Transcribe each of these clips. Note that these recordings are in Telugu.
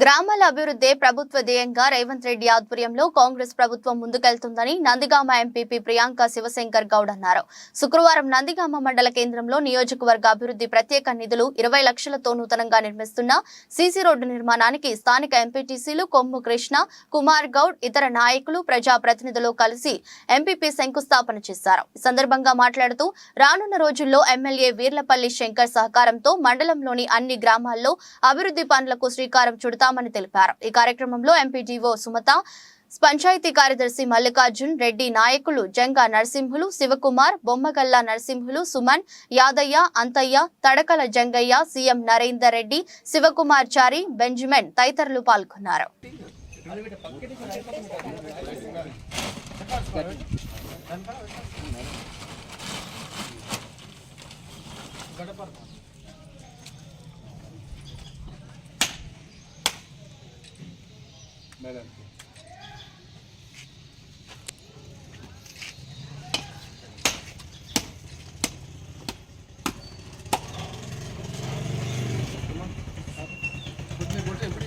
గ్రామాల అభివృద్ధి ప్రభుత్వ ధ్యేయంగా రేవంత్ రెడ్డి ఆధ్వర్యంలో కాంగ్రెస్ ప్రభుత్వం ముందుకెళ్తుందని నందిగామ ఎంపీపీ ప్రియాంక శివశంకర్ గౌడ్ అన్నారు. శుక్రవారం నందిగామ మండల కేంద్రంలో నియోజకవర్గ అభివృద్ధి ప్రత్యేక నిధులు ఇరవై లక్షలతో నూతనంగా నిర్మిస్తున్న సీసీ రోడ్డు నిర్మాణానికి స్థానిక ఎంపీటీసీలు కొమ్ము కృష్ణ కుమార్ గౌడ్ ఇతర నాయకులు ప్రజాప్రతినిధులు కలిసి ఎంపీపీ శంకుస్థాపన చేశారు. ఈ సందర్భంగా మాట్లాడుతూ రానున్న రోజుల్లో ఎమ్మెల్యే వీర్లపల్లి శంకర్ సహకారంతో మండలంలోని అన్ని గ్రామాల్లో అభివృద్ధి పనులకు శ్రీకారం చుడతామని తెలిపారు. ఈ కార్యక్రమంలో ఎంపీడీఓ సుమత పంచాయతీ కార్యదర్శి మల్లికార్జున్ రెడ్డి నాయకులు జంగా నరసింహులు శివకుమార్ బొమ్మగల్లా నరసింహులు సుమన్ యాదయ్య అంతయ్య తడకల జంగయ్య సీఎం నరేందర్ రెడ్డి శివకుమార్ చారి బెంజమిన్ తదితరులు పాల్గొన్నారు. మేడం సెక్రటరీ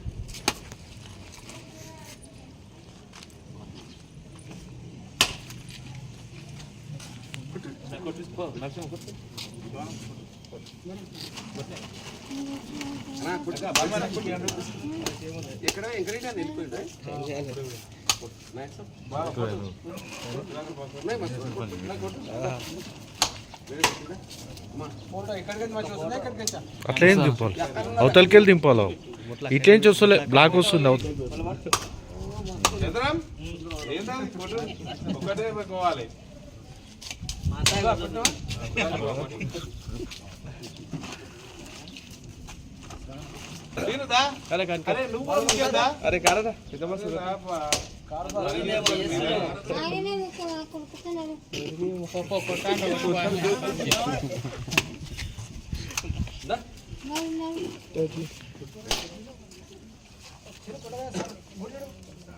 సెక్రటరీ సార్ ఇద్దరు. ఎక్కడ ఎంకరేజ్ అని వస్తుందా అట్లేం దింపాలి? అవతలకి వెళ్ళి దింపాలి? ఇట్లేం చూస్తలే బ్లాక్ వస్తుంది అవతల. ఒకటే పెట్టుకోవాలి అరే నువ్వు కారదా రాపా.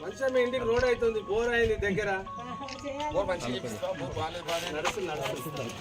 మంచిగా మీ ఇంటికి రోడ్ అవుతుంది బోర్ అయింది దగ్గర. నడుస్తుంది నడుస్తుంది